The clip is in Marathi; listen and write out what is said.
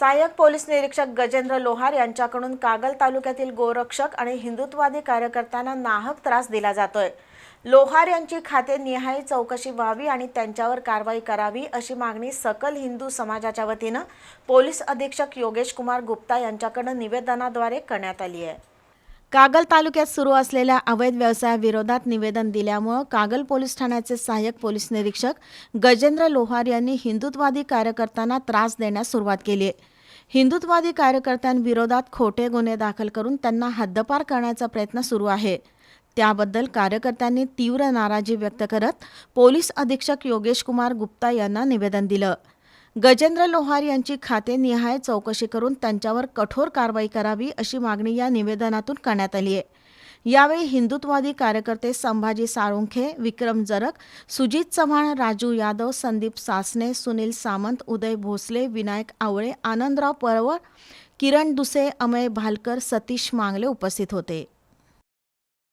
सहाय्यक पोलीस निरीक्षक गजेंद्र लोहार यांच्याकडून कागल तालुक्यातील गोरक्षक आणि हिंदुत्वादी कार्यकर्त्यांना नाहक त्रास दिला जातोय. लोहार यांची खाते निहाय चौकशी व्हावी आणि त्यांच्यावर कारवाई करावी अशी मागणी सकल हिंदू समाजाच्या वतीनं पोलीस अधीक्षक योगेश कुमार गुप्ता यांच्याकडे निवेदनाद्वारे करण्यात आली आहे. कागल तालुक्यात सुरू असलेल्या अवैध व्यवसायाविरोधात निवेदन दिल्यामुळं कागल पोलीस ठाण्याचे सहाय्यक पोलीस निरीक्षक गजेंद्र लोहार यांनी हिंदुत्वादी कार्यकर्त्यांना त्रास देण्यास सुरुवात केली आहे. हिंदुत्वादी कार्यकर्त्यांविरोधात खोटे गुन्हे दाखल करून त्यांना हद्दपार करण्याचा प्रयत्न सुरू आहे. त्याबद्दल कार्यकर्त्यांनी तीव्र नाराजी व्यक्त करत पोलीस अधीक्षक योगेश कुमार गुप्ता यांना निवेदन दिलं. गजेंद्र लोहार यांची खाते निहाय चौकशी करून त्यांच्यावर कठोर कारवाई करावी अशी मागणी या निवेदनातून करण्यात आली आहे. यावेळी हिंदुत्वादी कार्यकर्ते संभाजी साळुंखे विक्रम जरक सुजित चव्हाण राजू यादव संदीप सासने सुनील सामंत उदय भोसले विनायक आवळे आनंदराव परवळ किरण दुसे अमय भालकर सतीश मांगले उपस्थित होते.